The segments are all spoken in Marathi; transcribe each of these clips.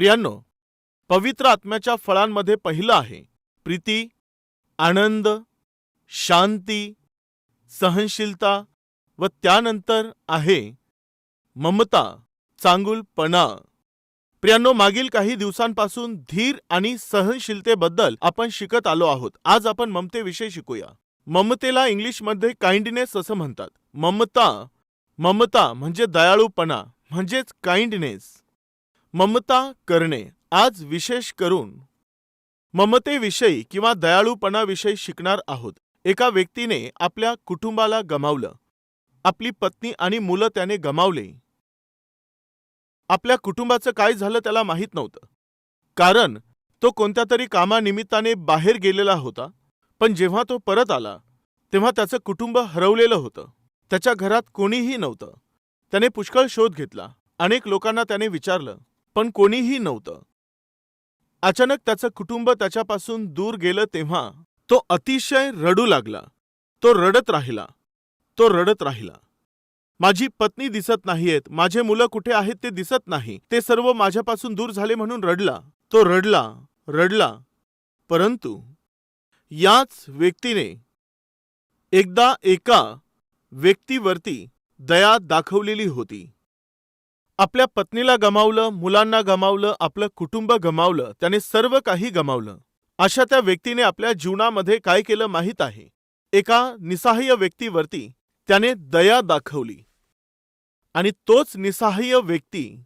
प्रियांनो पवित्र आत्म्याच्या फळांमध्ये पहिलं आहे. प्रीती आनंद शांती सहनशीलता व त्यानंतर आहे ममता चांगुलपणा. प्रियांनो मागील काही दिवसांपासून धीर आणि सहनशीलतेबद्दल आपण शिकत आलो आहोत. आज आपण ममतेविषयी शिकूया. ममतेला इंग्लिशमध्ये काइंडनेस असं म्हणतात. ममता ममता म्हणजे दयाळूपणा म्हणजेच काइंडनेस ममता करणे आज विशेष करून ममतेविषयी किंवा दयाळूपणाविषयी शिकणार आहोत. एका व्यक्तीने आपल्या कुटुंबाला गमावलं. आपली पत्नी आणि मुलं त्याने गमावले. आपल्या कुटुंबाचं काय झालं त्याला माहीत नव्हतं. कारण तो कोणत्या तरी कामानिमित्ताने बाहेर गेलेला होता. पण जेव्हा तो परत आला तेव्हा त्याचं कुटुंब हरवलेलं होतं. त्याच्या घरात कोणीही नव्हतं. त्याने पुष्कळ शोध घेतला. अनेक लोकांना त्याने विचारलं पण कोणीही नव्हतं. अचानक त्याचं कुटुंब त्याच्यापासून दूर गेलं तेव्हा तो अतिशय रडू लागला. तो रडत राहिला. तो रडत राहिला. माझी पत्नी दिसत नाहीयेत. माझे मुलं कुठे आहेत ते दिसत नाही. ते सर्व माझ्यापासून दूर झाले म्हणून रडला. तो रडला रडला. परंतु याच व्यक्तीने एकदा एका व्यक्तीवरती दया दाखवलेली होती. आपल्या पत्नीला गमावलं मुलांना गमावलं आपलं कुटुंब गमावलं त्याने सर्व काही गमावलं. अशा त्या व्यक्तीने आपल्या जीवनामध्ये काय केलं माहीत आहे? एका निसहाय्य व्यक्तीवरती त्याने दया दाखवली. आणि तोच निसहाय्य व्यक्ती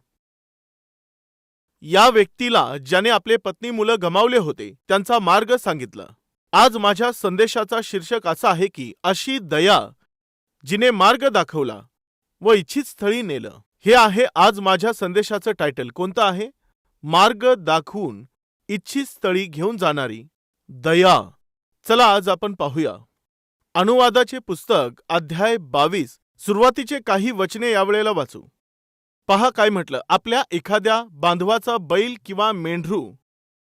या व्यक्तीला ज्याने आपले पत्नी मुलं गमावले होते त्यांचा मार्ग सांगितला. आज माझ्या संदेशाचा शीर्षक असा आहे की अशी दया जिने मार्ग दाखवला व इच्छित स्थळी नेलं. हे आहे आज माझ्या संदेशाचं टायटल कोणतं आहे? मार्ग दाखवून इच्छित स्थळी घेऊन जाणारी दया. चला आज आपण पाहूया. अनुवादाचे पुस्तक अध्याय बावीस सुरुवातीचे काही वचने यावेळेला वाचू. पहा काय म्हटलं. आपल्या एखाद्या बांधवाचा बैल किंवा मेंढरू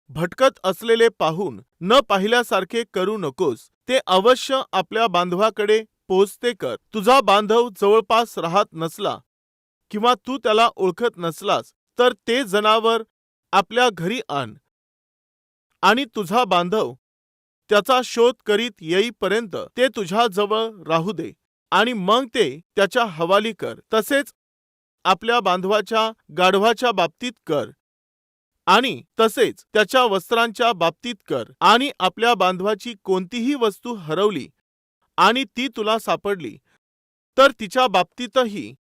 भटकत असलेले पाहून न पाहिल्यासारखे करू नकोस. ते अवश्य आपल्या बांधवाकडे पोचते कर. तुझा बांधव जवळपास राहत नसला किंवा तू त्याला ओळखत नसलास तर ते जनावर आपल्या घरी आण. आणि तुझा बांधव त्याचा शोध करीत येईपर्यंत ते तुझ्याजवळ राहू दे आणि मग ते त्याच्या हवाली कर. तसेच आपल्या बांधवाच्या गाढवाच्या बाबतीत कर आणि तसेच त्याच्या वस्त्रांच्या बाबतीत कर आणि आपल्या बांधवाची कोणतीही वस्तू हरवली आणि ती तुला सापडली तर तिच्या बाबतीतही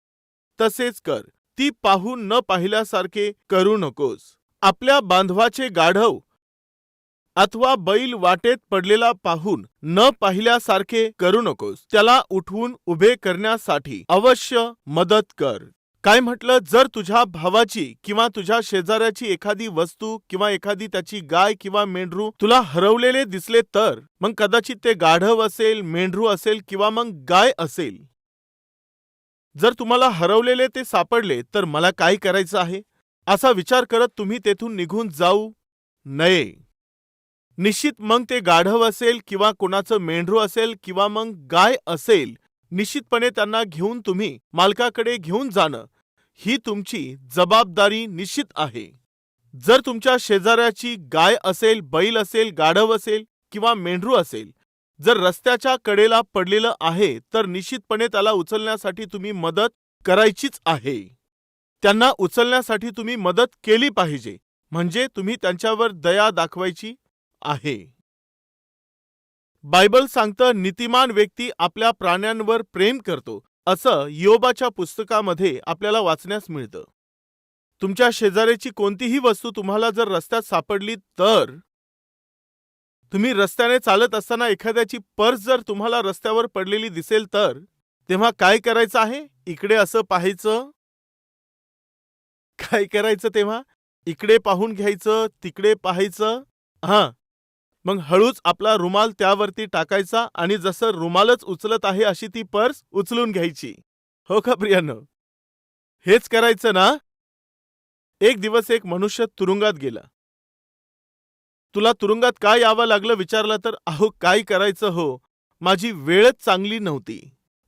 तसेच कर. ती पाहून न पाहिल्यासारखे करू नकोस. आपल्या बांधवाचे गाढव अथवा बैल वाटेत पडलेला पाहून न पाहिल्यासारखे करू नकोस. त्याला उठवून उभे करण्यासाठी अवश्य मदत कर. काय म्हटलं? जर तुझ्या भावाची किंवा तुझ्या शेजाऱ्याची एखादी वस्तू किंवा एखादी त्याची गाय किंवा मेंढरू तुला हरवलेले दिसले तर मग कदाचित ते गाढव असेल मेंढरू असेल किंवा मग गाय असेल. जर तुम्हाला हरवलेले ते सापडले तर मला काय करायचं आहे? असा विचार करत तुम्ही तेथून निघून जाऊ नये. निश्चित मग ते गाढव असेल किंवा कोणाचं मेंढरू असेल किंवा मग गाय असेल निश्चितपणे त्यांना घेऊन तुम्ही मालकाकडे घेऊन जाणं ही तुमची जबाबदारी निश्चित आहे. जर तुमच्या शेजाऱ्याची गाय असेल बैल असेल गाढव असेल किंवा मेंढरू असेल जर रस्त्याच्या कडेला पडलेलं आहे तर निश्चितपणे त्याला उचलण्यासाठी तुम्ही मदत करायचीच आहे. त्यांना उचलण्यासाठी तुम्ही मदत केली पाहिजे. म्हणजे तुम्ही त्यांच्यावर दया दाखवायची आहे. बायबल सांगतं नीतिमान व्यक्ती आपल्या प्राण्यांवर प्रेम करतो. असं योबाच्या पुस्तकामध्ये आपल्याला वाचण्यास मिळतं. तुमच्या शेजाऱ्याची कोणतीही वस्तू तुम्हाला जर रस्त्यात सापडली तर तुम्ही रस्त्याने चालत असताना एखाद्याची पर्स जर तुम्हाला रस्त्यावर पडलेली दिसेल तर तेव्हा काय करायचं आहे? इकडे असं पाहायचं? काय करायचं तेव्हा? इकडे पाहून घ्यायचं तिकडे पाहायचं? हा. मग हळूच आपला रुमाल त्यावरती टाकायचा आणि जसं रुमालच उचलत आहे अशी ती पर्स उचलून घ्यायची. हो का प्रियानो? हेच करायचं ना? एक दिवस एक मनुष्य तुरुंगात गेला. तुला तुरुंगात काय यावं लागलं विचारलं तर अहो काय करायचं हो? माझी वेळच चांगली नव्हती.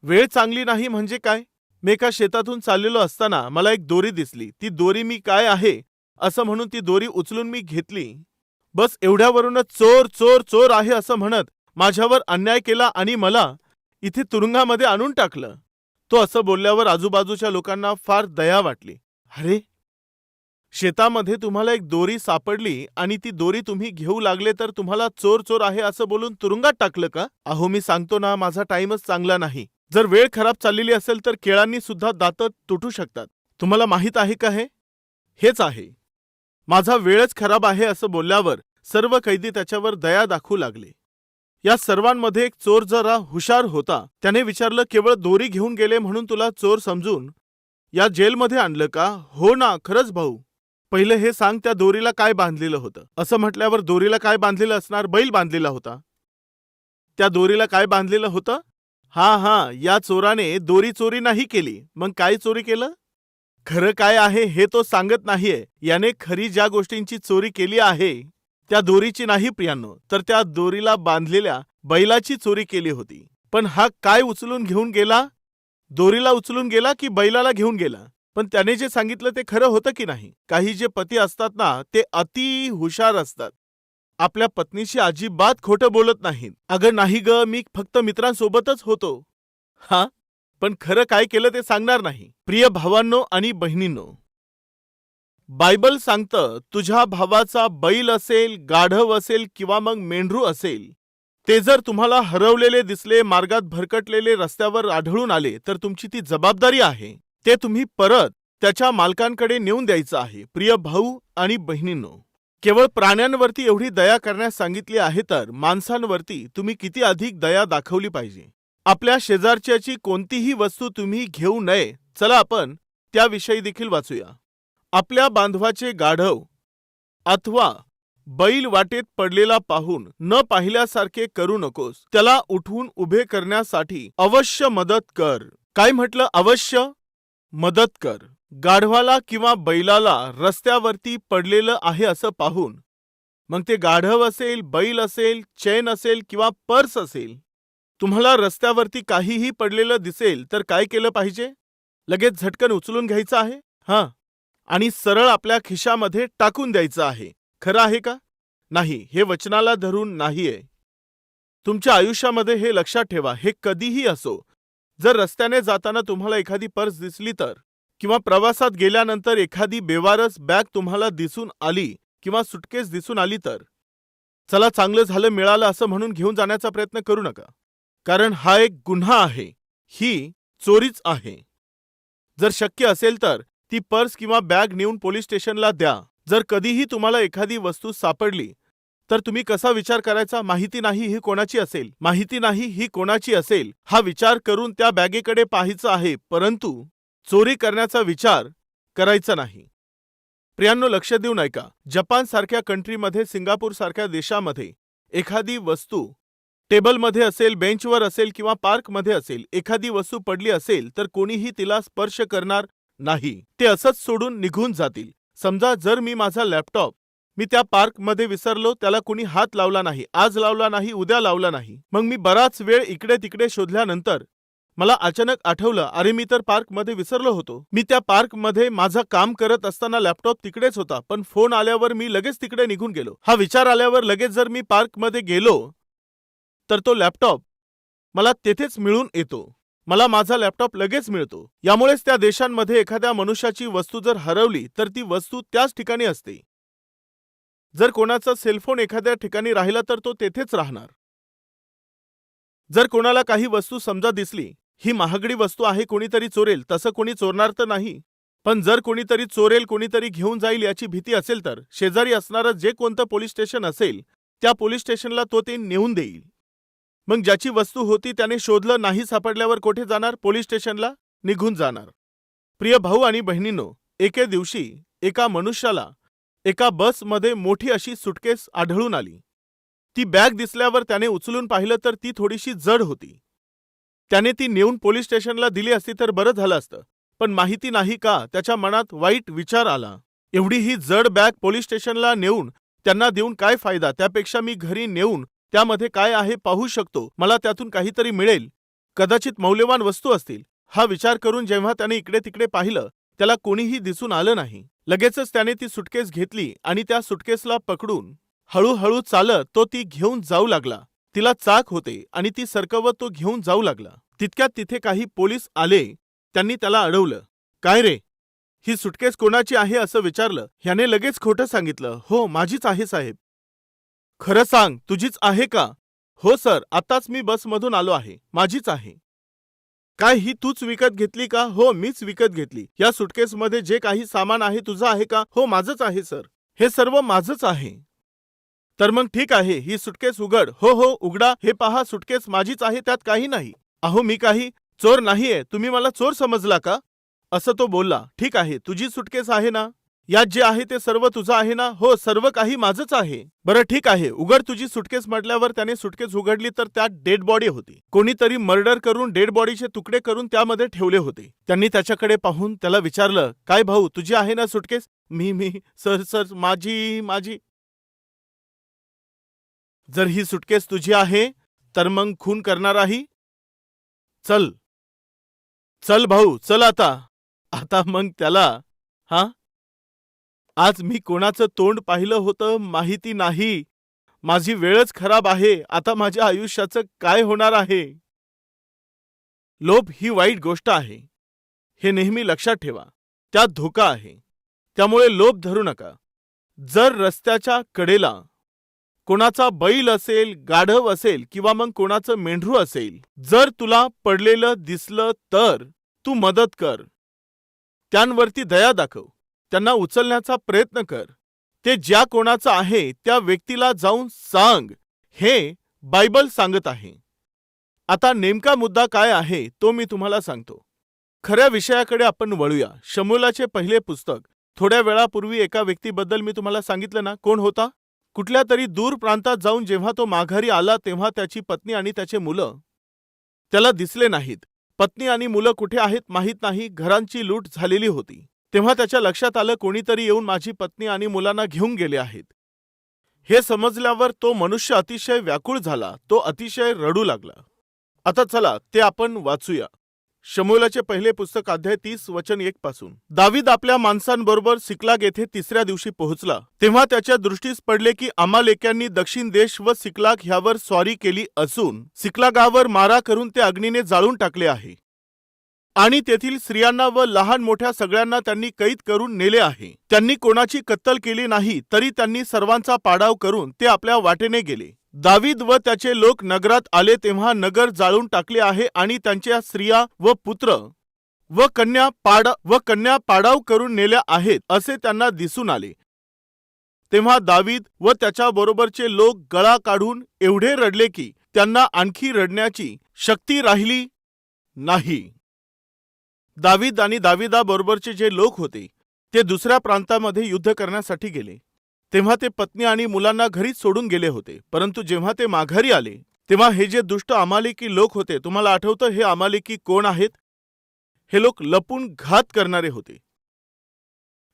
वेळ चांगली नाही म्हणजे काय? मी एका शेतातून चाललेलो असताना मला एक दोरी दिसली. ती दोरी मी काय आहे? असं म्हणून ती दोरी उचलून मी घेतली. बस एवढ्यावरूनच चोर चोर चोर आहे असं म्हणत माझ्यावर अन्याय केला आणि मला इथे तुरुंगामध्ये आणून टाकलं. तो असं बोलल्यावर आजूबाजूच्या लोकांना फार दया वाटली. अरे शेतामध्ये तुम्हाला एक दोरी सापडली आणि ती दोरी तुम्ही घेऊ लागले तर तुम्हाला चोर चोर आहे असं बोलून तुरुंगात टाकलं का? अहो मी सांगतो ना माझा टाइमच चांगला नाही. जर वेळ खराब चाललेली असेल तर केळांनी सुद्धा दात तुटू शकतात. तुम्हाला माहीत आहे का हे? हेच आहे. माझा वेळच खराब आहे असं बोलल्यावर सर्व कैदी त्याच्यावर दया दाखवू लागले. या सर्वांमध्ये एक चोर जरा हुशार होता. त्याने विचारलं केवळ दोरी घेऊन गेले म्हणून तुला चोर समजून या जेलमध्ये आणलं का? हो ना खरंच भाऊ. पहिलं हे सांग त्या दोरीला काय बांधलेलं होतं. असं म्हटल्यावर दोरीला काय बांधलेलं असणार? बैल बांधलेला होता. त्या दोरीला काय बांधलेलं होतं? हा हा या चोराने दोरी चोरी नाही केली. मग काय चोरी केलं? खरं काय आहे हे तो सांगत नाहीये. याने खरी ज्या गोष्टींची चोरी केली आहे त्या दोरीची नाही प्रियांनो तर त्या दोरीला बांधलेल्या बैलाची चोरी केली होती. पण हा काय उचलून घेऊन गेला? दोरीला उचलून गेला की बैलाला घेऊन गेला? पण त्याने जे सांगितलं ते खरं होतं की नाही? काही जे पती असतात ना ते अति हुशार असतात. आपल्या पत्नीशी अजिबात खोटं बोलत नाहीत. अगं नाही ग मी फक्त मित्रांसोबतच होतो. हा? पण खरं काय केलं ते सांगणार नाही. प्रिय भावांनो आणि बहिणींनो. बायबल सांगतं तुझ्या भावाचा बैल असेल गाढव असेल किंवा मग मेंढरू असेल. ते जर तुम्हाला हरवलेले दिसले मार्गात भरकटलेले रस्त्यावर आढळून आले तर तुमची ती जबाबदारी आहे. ते तुम्ही परत त्याच्या मालकांकडे नेऊन द्यायचं आहे प्रिय भाऊ आणि बहिणींनो. केवळ प्राण्यांवरती एवढी दया करण्यास सांगितली आहे तर माणसांवरती तुम्ही किती अधिक दया दाखवली पाहिजे? आपल्या शेजारच्याची कोणतीही वस्तू तुम्ही घेऊ नये चला आपण त्याविषयी देखील वाचूया. आपल्या बांधवाचे गाढव अथवा बैल वाटेत पडलेला पाहून न पाहिल्यासारखे करू नकोस त्याला उठवून उभे करण्यासाठी अवश्य मदत कर. काय म्हटलं? अवश्य? मदत कर. गाढवाला किंवा बैलाला रस्त्यावरती पडलेलं आहे असं पाहून. मग ते गाढव असेल बैल असेल चैन असेल किंवा पर्स असेल. तुम्हाला रस्त्यावरती काहीही पडलेलं दिसेल तर काय केलं पाहिजे? लगेच झटकन उचलून घ्यायचं आहे? हां. आणि सरळ आपल्या खिशामध्ये टाकून द्यायचं आहे. खरं आहे का? नाही हे वचनाला धरून नाहीये. तुमच्या आयुष्यामध्ये हे लक्षात ठेवा हे कधीही असो. जर रस्त्याने जाताना तुम्हाला एखादी पर्स दिसली तर किंवा प्रवासात गेल्यानंतर एखादी बेवारस बॅग तुम्हाला दिसून आली किंवा सुटकेस दिसून आली तर. चला चांगलं झालं मिळालं असं म्हणून घेऊन जाण्याचा प्रयत्न करू नका. कारण हा एक गुन्हा आहे. ही चोरीच आहे. जर शक्य असेल तर ती पर्स किंवा बॅग नेऊन पोलीस स्टेशनला द्या. जर कधीही तुम्हाला एखादी वस्तू सापडली तर तुम्ही कसा विचार करायचा माहिती नाही ही कोणाची असेल. माहिती नाही ही कोणाची असेल. हा विचार करून त्या बॅगेकडे पाहायचं आहे परंतु चोरी करण्याचा विचार करायचा नाही. प्रियांनो लक्ष देऊन ऐका जपान सारख्या कंट्रीमध्ये सिंगापूर सारख्या देशामध्ये एखादी वस्तू टेबलमध्ये असेल बेंचवर असेल किंवा पार्कमध्ये असेल एखादी वस्तू पडली असेल तर कोणीही तिला स्पर्श करणार नाही. ते असंच सोडून निघून जातील. समजा जर मी माझा लॅपटॉप मी त्या पार्कमध्ये विसरलो त्याला कुणी हात लावला नाही आज लावला नाही उद्या लावला नाही. मग मी बराच वेळ इकडे तिकडे शोधल्यानंतर मला अचानक आठवलं अरे मी तर पार्कमध्ये विसरलो होतो. मी त्या पार्कमध्ये माझं काम करत असताना लॅपटॉप तिकडेच होता पण फोन आल्यावर मी लगेच तिकडे निघून गेलो. हा विचार आल्यावर लगेच जर मी पार्कमध्ये गेलो तर तो लॅपटॉप मला तेथेच मिळून येतो. मला माझा लॅपटॉप लगेच मिळतो. यामुळेच त्या देशांमध्ये एखाद्या मनुष्याची वस्तू जर हरवली तर ती वस्तू त्याच ठिकाणी असते. जर कोणाचा सेलफोन एखाद्या ठिकाणी राहिला तर तो तेथेच राहणार. जर कोणाला काही वस्तू समजा दिसली ही महागडी वस्तू आहे कोणीतरी चोरेल तसं कोणी चोरणार तर नाही. पण जर कोणीतरी चोरेल कोणीतरी घेऊन जाईल याची भीती असेल तर शेजारी असणारं जे कोणतं पोलीस स्टेशन असेल त्या पोलीस स्टेशनला तो ते नेऊन देईल. मग ज्याची वस्तू होती त्याने शोधलं नाही सापडल्यावर कोठे जाणार? पोलीस स्टेशनला निघून जाणार. प्रिय भाऊ आणि बहिणींनो एके दिवशी एका मनुष्याला एका बसमध्ये मोठी अशी सुटकेस आढळून आली. ती बॅग दिसल्यावर त्याने उचलून पाहिलं तर ती थोडीशी जड होती. त्याने ती नेऊन पोलीस स्टेशनला दिली असती तर बरं झालं असतं पण माहिती नाही का त्याच्या मनात वाईट विचार आला. एवढी ही जड बॅग पोलीस स्टेशनला नेऊन त्यांना देऊन काय फायदा त्यापेक्षा मी घरी नेऊन त्यामध्ये काय आहे पाहू शकतो मला त्यातून काहीतरी मिळेल. कदाचित मौल्यवान वस्तू असतील. हा विचार करून जेव्हा त्याने इकडे तिकडे पाहिलं त्याला कोणीही दिसून आलं नाही. लगेचच त्याने ती सुटकेस घेतली आणि त्या सुटकेसला पकडून हळूहळू चालत तो ती घेऊन जाऊ लागला. तिला चाक होते आणि ती सरकवत तो घेऊन जाऊ लागला. तितक्यात तिथे काही पोलीस आले. त्यांनी त्याला अडवलं. काय रे? ही सुटकेस कोणाची आहे असं विचारलं? ह्याने लगेच खोटं सांगितलं. हो माझीच आहे साहेब. खरं सांग तुझीच आहे का? हो सर. आताच मी बसमधून आलो आहे. माझीच आहे. काय ही तूच विकत घेतली का? हो मीच विकत घेतली. या सुटकेसमध्ये जे काही सामान आहे तुझं आहे का? हो माझंच आहे सर. हे सर्व माझंच आहे. तर मग ठीक आहे ही सुटकेस उघड. हो हो उघडा. हे पहा सुटकेस माझीच आहे त्यात काही नाही. अहो मी काही चोर नाहीये. तुम्ही मला चोर समजला का? असं तो बोलला. ठीक आहे तुझी सुटकेस आहे ना? यात जे आहे ते सर्व तुझं आहे ना? हो सर्व काही माझंच आहे. बरं ठीक आहे. उघड तुझी सुटकेस म्हटल्यावर त्याने सुटकेस उघडली तर त्यात डेड बॉडी होती. कोणीतरी मर्डर करून डेड बॉडीचे तुकडे करून त्यामध्ये ठेवले होते. त्यांनी त्याच्याकडे पाहून त्याला विचारलं काय भाऊ तुझी आहे ना सुटकेस मी मी सर सर माझी माझी. जर ही सुटकेस तुझी आहे तर मग खून करणाराही चल. चल भाऊ चल आता. आता मग त्याला हा? आज मी कोणाचं तोंड पाहिलं होतं माहिती नाही. माझी वेळच खराब आहे. आता माझ्या आयुष्याचं काय होणार आहे? लोभ ही वाईट गोष्ट आहे. हे नेहमी लक्षात ठेवा. त्यात धोका आहे. त्यामुळे लोभ धरू नका. जर रस्त्याच्या कडेला कोणाचा बैल असेल गाढव असेल किंवा मग कोणाचं मेंढरू असेल जर तुला पडलेलं दिसलं तर तू मदत कर. त्यांवरती दया दाखव. त्यांना उचलण्याचा प्रयत्न कर. ते ज्या कोणाचं आहे त्या व्यक्तीला जाऊन सांग. हे बायबल सांगत आहे. आता नेमका मुद्दा काय आहे तो मी तुम्हाला सांगतो. खऱ्या विषयाकडे आपण वळूया. शमूलाचे पहिले पुस्तक थोड्या वेळापूर्वी एका व्यक्तीबद्दल मी तुम्हाला सांगितलं ना कोण होता? कुठल्या तरी दूर प्रांतात जाऊन जेव्हा तो माघारी आला तेव्हा त्याची पत्नी आणि त्याचे मुलं? त्याला दिसले नाहीत. पत्नी आणि मुलं कुठे आहेत माहीत नाही. घरांची लूट झालेली होती. तेव्हा त्याच्या लक्षात आलं कोणीतरी येऊन माझी पत्नी आणि मुलांना घेऊन गेले आहेत. हे समजल्यावर तो मनुष्य अतिशय व्याकुळ झाला तो अतिशय रडू लागला. आता चला ते आपण वाचूया. शमूलाचे पहिले पुस्तक अध्याय तीस वचन एक पासून. दावीद आपल्या माणसांबरोबर सिकलाग येथे तिसऱ्या दिवशी पोहोचला. तेव्हा त्याच्या दृष्टीस पडले की अमालेक्यांनी दक्षिण देश व सिकलाग ह्यावर स्वारी केली असून सिकलागावर मारा करून ते अग्नीने जाळून टाकले आहे. आणि तेथील स्त्रियांना व लहान मोठ्या सगळ्यांना त्यांनी कैद करून नेले आहे. त्यांनी कोणाची कत्तल केली नाही तरी त्यांनी सर्वांचा पाडाव करून ते आपल्या वाटेने गेले. दावीद व त्याचे लोक नगरात आले तेव्हा नगर जाळून टाकले आहे आणि त्यांच्या स्त्रिया व पुत्र व कन्या पाड व कन्या पाडाव करून नेल्या आहेत असे त्यांना दिसून आले. तेव्हा दावीद व त्याच्याबरोबरचे लोक गळा काढून एवढे रडले की त्यांना आणखी रडण्याची शक्ती राहिली नाही. दावीद आणि दाविदाबरोबरचे जे लोक होते ते दुसऱ्या प्रांतामध्ये युद्ध करण्यासाठी गेले. तेव्हा ते पत्नी आणि मुलांना घरीच सोडून गेले होते. परंतु जेव्हा ते माघारी आले तेव्हा हे जे दुष्ट अमालिकी लोक होते तुम्हाला आठवतं हे अमालिकी कोण आहेत? हे लोक लपून घात करणारे होते.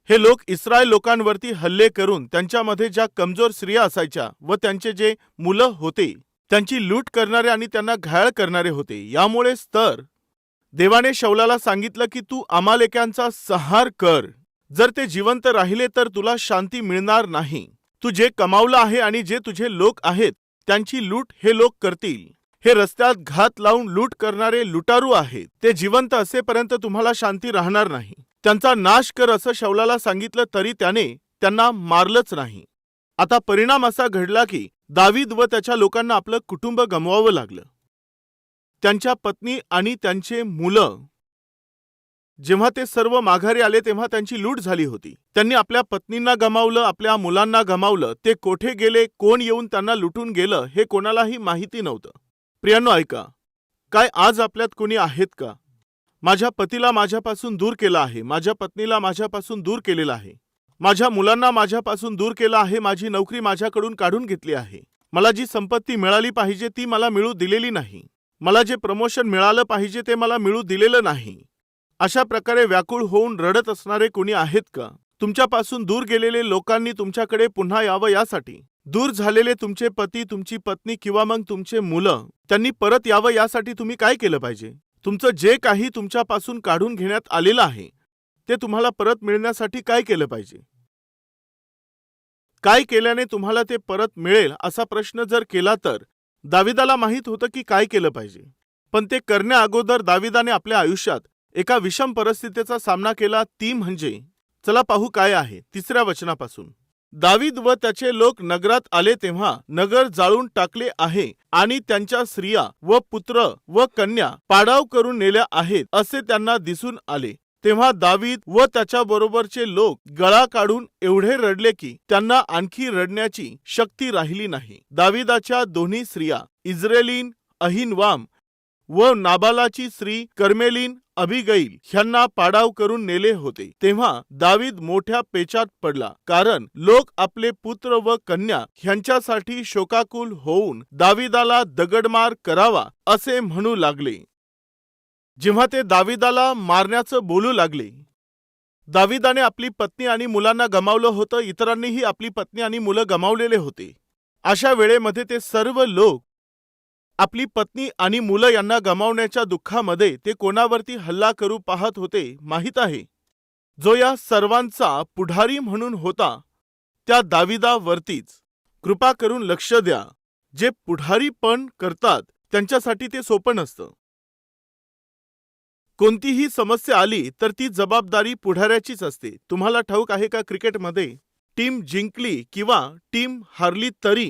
हे लोक इस्रायल लोकांवरती हल्ले करून त्यांच्यामध्ये ज्या कमजोर स्त्रिया असायच्या व त्यांचे जे मुलं होते त्यांची लूट करणारे आणि त्यांना घायाळ करणारे होते. यामुळेच तर देवाने शौलाला सांगितलं की तू अमालेक्यांचा संहार कर. जर ते जिवंत राहिले तर तुला शांती मिळणार नाही. तू जे कमावलं आहे आणि जे तुझे लोक आहेत त्यांची लूट हे लोक करतील. हे रस्त्यात घात लावून लूट करणारे लुटारू आहेत. ते जिवंत असेपर्यंत तुम्हाला शांती राहणार नाही. त्यांचा नाश कर असं शौलाला सांगितलं तरी त्याने त्यांना मारलंच नाही. आता परिणाम असा घडला की दावीद व त्याच्या लोकांना आपलं कुटुंब गमवावं लागलं. त्यांच्या पत्नी आणि त्यांचे मुलं. जेव्हा ते सर्व माघारी आले तेव्हा त्यांची लूट झाली होती. त्यांनी आपल्या पत्नींना गमावलं आपल्या मुलांना गमावलं. ते कोठे गेले कोण येऊन त्यांना लुटून गेलं हे कोणालाही माहिती नव्हतं. प्रियांनो ऐका. काय आज आपल्यात कोणी आहेत का? माझ्या पतीला माझ्यापासून दूर केलं आहे. माझ्या पत्नीला माझ्यापासून दूर केलेलं आहे. माझ्या मुलांना माझ्यापासून दूर केलं आहे. माझी नोकरी माझ्याकडून काढून घेतली आहे. मला जी संपत्ती मिळाली पाहिजे ती मला मिळू दिलेली नाही. मला जे प्रमोशन मिळालं पाहिजे ते मला मिळू दिलेलं नाही. अशा प्रकारे व्याकुळ होऊन रडत असणारे कुणी आहेत का? तुमच्यापासून दूर गेलेले लोकांनी तुमच्याकडे पुन्हा यावं यासाठी. दूर झालेले तुमचे पती तुमची पत्नी किंवा मग तुमचे मुलं त्यांनी परत यावं यासाठी तुम्ही काय केलं पाहिजे? तुमचं जे काही तुमच्यापासून काढून घेण्यात आलेलं आहे ते तुम्हाला परत मिळण्यासाठी काय केलं पाहिजे? काय केल्याने तुम्हाला ते परत मिळेल असा प्रश्न जर केला तर? दाविदाला माहीत होतं की काय केलं पाहिजे. पण ते करण्याअगोदर दाविदाने आपल्या आयुष्यात एका विषम परिस्थितीचा सामना केला ती म्हणजे चला पाहू काय आहे तिसऱ्या वचनापासून. दावीद व त्याचे लोक नगरात आले तेव्हा नगर जाळून टाकले आहे आणि त्यांच्या स्त्रिया व पुत्र व कन्या पाडाव करून नेल्या आहेत असे त्यांना दिसून आले. तेव्हा दावीद व त्याच्या बरोबरचे लोक गळा काढून एवढे रडले की त्यांना आणखी रडण्याची शक्ती राहिली नाही. दाविदाच्या दोन्ही स्त्रिया इस्रेलिन अहिनवाम व नाबालाची स्त्री कर्मेलीन अभिगैल ह्यांना पाडाव करून नेले होते. तेव्हा दावीद मोठ्या पेचात पडला. कारण लोक आपले पुत्र व कन्या ह्यांच्यासाठी शोकाकुल होऊन दाविदाला दगडमार करावा असे म्हणू लागले. जेव्हा ते दाविदाला मारण्याचं बोलू लागले. दाविदाने आपली पत्नी आणि मुलांना गमावलं होतं इतरांनीही आपली पत्नी आणि मुलं गमावलेले होते. अशा वेळेमध्ये ते सर्व लोक आपली पत्नी आणि मुलं यांना गमावण्याच्या दुःखामध्ये ते कोणावरती हल्ला करू पाहत होते माहीत आहे. जो या सर्वांचा पुढारी म्हणून होता त्या दाविदावरतीच. कृपा करून लक्ष द्या. जे पुढारीपण करतात त्यांच्यासाठी ते सोपं नसतं. कोणतीही समस्या आली तर ती जबाबदारी पुढाऱ्याचीच असते. तुम्हाला ठाऊक आहे का क्रिकेटमध्ये? टीम जिंकली किंवा टीम हारली तरी?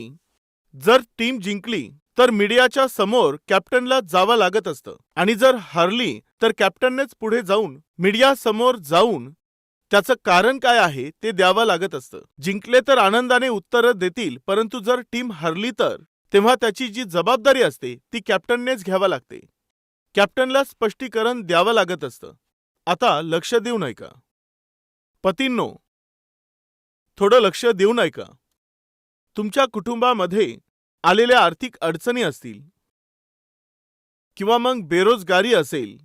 जर टीम जिंकली तर मीडियाच्या समोर कॅप्टनला जावं लागत असतं. आणि जर हारली तर कॅप्टननेच पुढे जाऊन मीडिया समोर जाऊन त्याचं कारण काय आहे ते द्यावं लागत असतं. जिंकले तर आनंदाने उत्तरं देतील परंतु जर टीम हरली तर तेव्हा त्याची जी जबाबदारी असते ती कॅप्टननेच घ्यावा लागते. कॅप्टनला स्पष्टीकरण द्यावं लागत असतं. आता लक्ष देऊ नये का पतींनो थोडं लक्ष देऊ नये का तुमच्या कुटुंबामध्ये आलेल्या आर्थिक अडचणी असतील. किंवा मग बेरोजगारी असेल.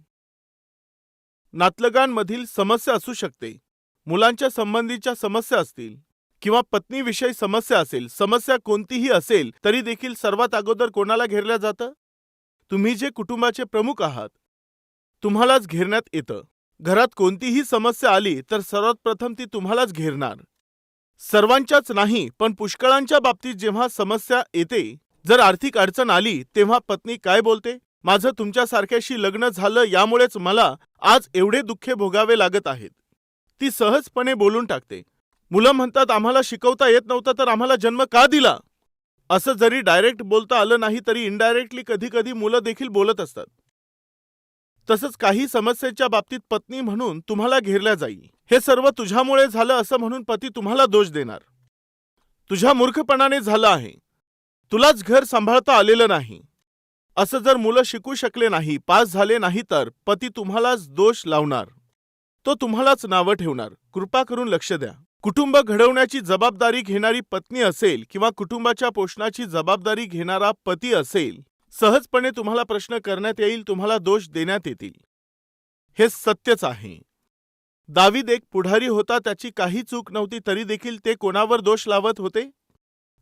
नातलगांमधील समस्या असू शकते. मुलांच्या संबंधीच्या समस्या असतील. किंवा पत्नीविषयी समस्या असेल. समस्या कोणतीही असेल तरी देखील सर्वात अगोदर कोणाला घेरल्या जातं? तुम्ही जे कुटुंबाचे प्रमुख आहात तुम्हालाच घेरण्यात येतं. घरात कोणतीही समस्या आली तर सर्वात प्रथम ती तुम्हालाच घेरणार. सर्वांच्याच नाही पण पुष्कळांच्या बाबतीत जेव्हा समस्या येते जर आर्थिक अडचण आली तेव्हा पत्नी काय बोलते? माझं तुमच्यासारख्याशी लग्न झालं यामुळेच मला आज एवढे दुःखे भोगावे लागत आहेत. ती सहजपणे बोलून टाकते. मुलं म्हणतात आम्हाला शिकवता येत नव्हतं तर आम्हाला जन्म का दिला? असं जरी डायरेक्ट बोलता आलं नाही तरी इनडायरेक्टली कधी कधी मुलं देखील बोलत असतात. तसंच काही समस्येच्या बाबतीत पत्नी म्हणून तुम्हाला घेरल्या जाईल हे सर्व तुझ्यामुळे झालं असं म्हणून पती तुम्हाला दोष देणार. तुझ्या मूर्खपणाने झालं आहे. तुलाच घर सांभाळता आलेलं नाही. असं जर मुलं शिकू शकले नाही पास झाले नाही तर पती तुम्हालाच दोष लावणार. तो तुम्हालाच नावं ठेवणार. कृपा करून लक्ष द्या. कुटुंब घडवण्याची जबाबदारी घेणारी पत्नी असेल किंवा कुटुंबाच्या पोषणाची जबाबदारी घेणारा पती असेल सहजपणे तुम्हाला प्रश्न करण्यात येईल तुम्हाला दोष देण्यात येतील. हे सत्यच आहे. दावीद एक पुढारी होता त्याची काही चूक नव्हती तरी देखील ते कोणावर दोष लावत होते?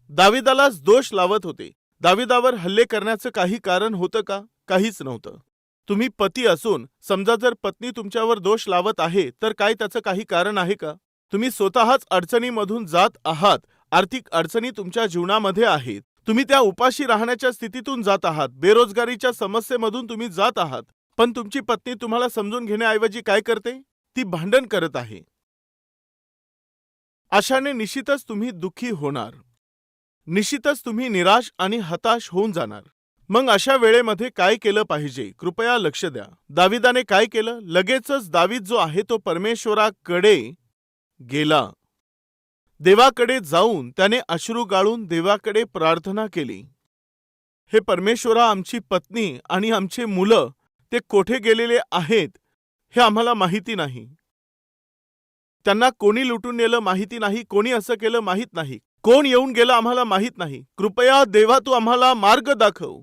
दाविदालाच दोष लावत होते. दाविदावर हल्ले करण्याचं काही कारण होतं का? काहीच नव्हतं. तुम्ही पती असून समजा जर पत्नी तुमच्यावर दोष लावत आहे तर काय त्याचं काही कारण आहे का? तुम्ही स्वतःच अडचणीमधून जात आहात. आर्थिक अडचणी तुमच्या जीवनामध्ये आहेत. तुम्ही त्या उपाशी राहण्याच्या स्थितीतून जात आहात. बेरोजगारीच्या समस्येमधून तुम्ही जात आहात. पण तुमची पत्नी तुम्हाला समजून घेण्याऐवजी काय करते? ती भांडण करत आहे. अशाने निश्चितच तुम्ही दुःखी होणार. निश्चितच तुम्ही निराश आणि हताश होऊन जाणार. मग अशा वेळेमध्ये काय केलं पाहिजे? कृपया लक्ष द्या. दाविदाने काय केलं? लगेचच दावीद जो आहे तो परमेश्वराकडे गेला. देवाकडे जाऊन त्याने अश्रू गाळून देवाकडे प्रार्थना केली. हे परमेश्वरा आमची पत्नी आणि आमचे मुलं ते कोठे गेलेले आहेत हे आम्हाला माहिती नाही. त्यांना कोणी लुटून नेलं माहिती नाही कोणी असं केलं माहीत नाही. कोण येऊन गेलं आम्हाला माहीत नाही. कृपया देवा तू आम्हाला मार्ग दाखव.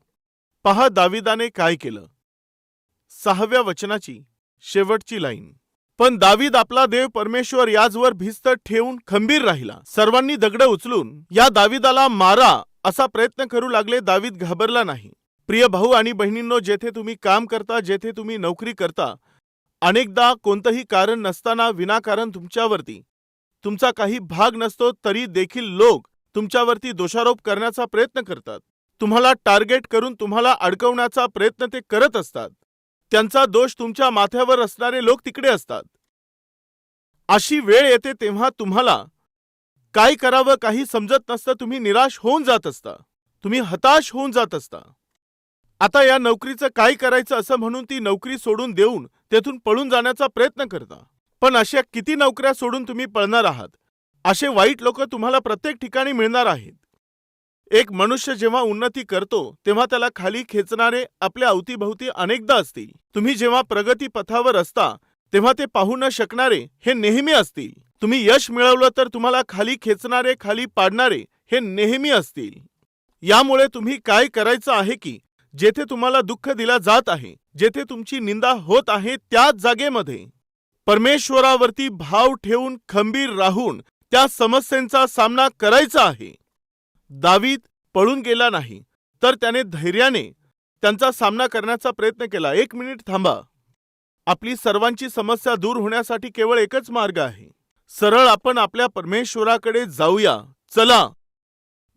पहा दाविदाने काय केलं. सहाव्या वचनाची शेवटची लाईन. पण दावीद आपला देव परमेश्वर याचवर भिस्त ठेवून खंबीर राहिला. सर्वांनी दगड उचलून या दाविदाला मारा असा प्रयत्न करू लागले दावीद घाबरला नाही. प्रिय भाऊ आणि बहिणींनो जेथे तुम्ही काम करता जेथे तुम्ही नोकरी करता अनेकदा कोणतंही कारण नसताना विनाकारण तुमच्यावरती. तुमचा काही भाग नसतो तरी देखील लोक तुमच्यावरती दोषारोप करण्याचा प्रयत्न करतात. तुम्हाला टार्गेट करून तुम्हाला अडकवण्याचा प्रयत्न ते करत असतात. त्यांचा दोष तुमच्या माथ्यावर असणारे लोक तिकडे असतात. अशी वेळ येते तेव्हा तुम्हाला काय करावं काही समजत नसतं तुम्ही निराश होऊन जात असता. तुम्ही हताश होऊन जात असता. आता या नोकरीचं काय करायचं असं म्हणून ती नोकरी सोडून देऊन तेथून पळून जाण्याचा प्रयत्न करता. पण अशा किती नोकऱ्या सोडून तुम्ही पळणार आहात? असे वाईट लोक तुम्हाला प्रत्येक ठिकाणी मिळणार आहेत. एक मनुष्य जेव्हा उन्नती करतो तेव्हा त्याला खाली खेचणारे आपल्या अवतीभोवती अनेकदा असतील. तुम्ही जेव्हा प्रगती पथावर असता तेव्हा ते पाहू न शकणारे हे नेहमी असतील. तुम्ही यश मिळवलं तर तुम्हाला खाली खेचणारे खाली पाडणारे हे नेहमी असतील. यामुळे तुम्ही काय करायचं आहे की जेथे तुम्हाला दुःख दिला जात आहे जेथे तुमची निंदा होत आहे त्याच जागेमध्ये. परमेश्वरावरती भाव ठेवून खंबीर राहून त्या समस्यांचा सामना करायचा आहे. दावीद पळून गेला नाही. तर त्याने धैर्याने त्यांचा सामना करण्याचा प्रयत्न केला. एक मिनिट थांबा. आपली सर्वांची समस्या दूर होण्यासाठी केवळ एकच मार्ग आहे. सरळ आपण आपल्या परमेश्वराकडे जाऊया. चला.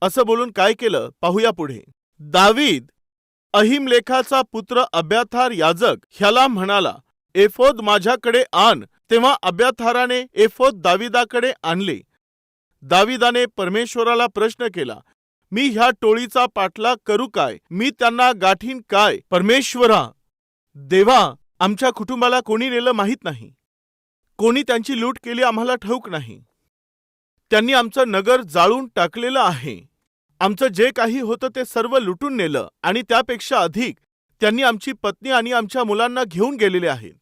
असं बोलून काय केलं? पाहूया पुढे. दावीद अहिमलेखाचा पुत्र अभ्याथार याजक ह्याला म्हणाला एफोद माझ्याकडे आण. तेव्हा अभ्याथाराने एफोद दाविदाकडे आणले. दाविदाने परमेश्वराला प्रश्न केला मी ह्या टोळीचा पाठलाग करू काय? मी त्यांना गाठीन काय? परमेश्वरा देवा आमच्या कुटुंबाला कोणी नेलं माहीत नाही. कोणी त्यांची लूट केली आम्हाला ठाऊक नाही. त्यांनी आमचं नगर जाळून टाकलेलं आहे. आमचं जे काही होतं ते सर्व लुटून नेलं आणि त्यापेक्षा अधिक त्यांनी आमची पत्नी आणि आमच्या मुलांना घेऊन गेलेले आहेत.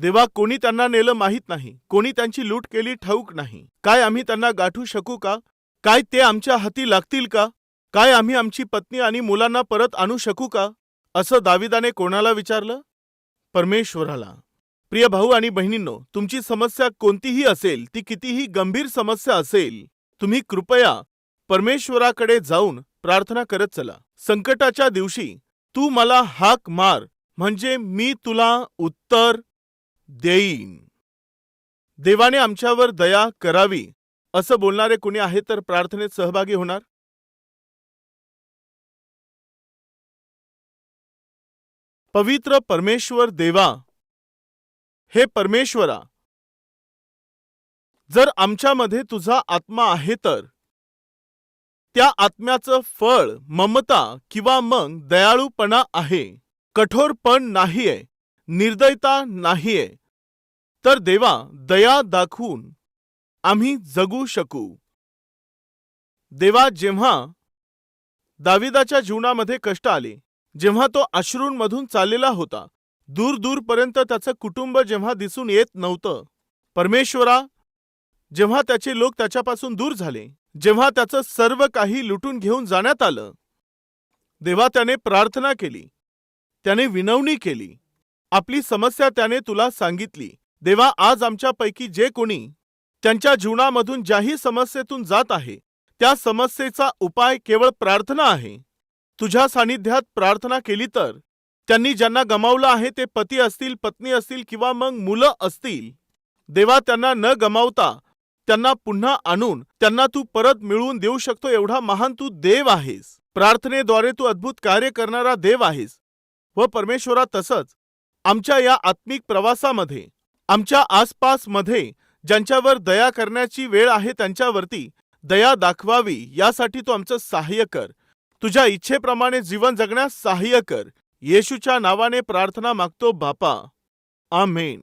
देवा कोणी त्यांना नेलं माहीत नाही. कोणी त्यांची लूट केली ठाऊक नाही. काय आम्ही त्यांना गाठू शकू का? काय ते आमच्या हाती लागतील का? काय आम्ही आमची पत्नी आणि मुलांना परत आणू शकू का? असं दाविदाने कोणाला विचारलं? परमेश्वराला. प्रिय भाऊ आणि बहिणींनो तुमची समस्या कोणतीही असेल ती कितीही गंभीर समस्या असेल तुम्ही कृपया परमेश्वराकडे जाऊन प्रार्थना करत चला. संकटाच्या दिवशी तू मला हाक मार म्हणजे मी तुला उत्तर देईन. देवाने आमच्यावर दया करावी असं बोलणारे कुणी आहे तर प्रार्थनेत सहभागी होणार? पवित्र परमेश्वर देवा हे परमेश्वरा जर आमच्यामध्ये तुझा आत्मा आहे तर त्या आत्म्याचं फळ ममता किंवा मग दयाळूपणा आहे कठोरपण नाहीये निर्दयता नाहीये तर देवा दया दाखवून आम्ही जगू शकू. देवा जेव्हा दाविदाच्या जीवनामध्ये कष्ट आले जेव्हा तो अश्रूंमधून चाललेला होता दूर दूरपर्यंत त्याचं कुटुंब जेव्हा दिसून येत नव्हतं परमेश्वरा जेव्हा त्याचे लोक त्याच्यापासून दूर झाले जेव्हा त्याचं सर्व काही लुटून घेऊन जाण्यात आलं देवा त्याने प्रार्थना केली त्याने विनवणी केली आपली समस्या त्याने तुला सांगितली देवा आज आमच्यापैकी जे कोणी त्यांच्या जीवनामधून ज्याही समस्येतून जात आहे त्या समस्येचा उपाय केवळ प्रार्थना आहे. तुझ्या सानिध्यात प्रार्थना केली तर त्यांनी ज्यांना गमावलं आहे ते पती असतील पत्नी असतील किंवा मग मुलं असतील. देवा त्यांना न गमावता त्यांना पुन्हा आणून त्यांना तू परत मिळवून देऊ शकतो एवढा महान तू देव आहेस. प्रार्थनेद्वारे तू अद्भुत कार्य करणारा देव आहेस. व परमेश्वरा तसंच आमच्या या आत्मिक प्रवासामध्ये आमच्या आसपासमध्ये ज्यांच्यावर दया करण्याची वेळ आहे त्यांच्यावरती दया दाखवावी यासाठी तू आमचं सहाय्य कर. तुझ्या इच्छेप्रमाणे जीवन जगण्यास सहाय्य कर. येशूच्या नावाने प्रार्थना मागतो बापा. आमेन.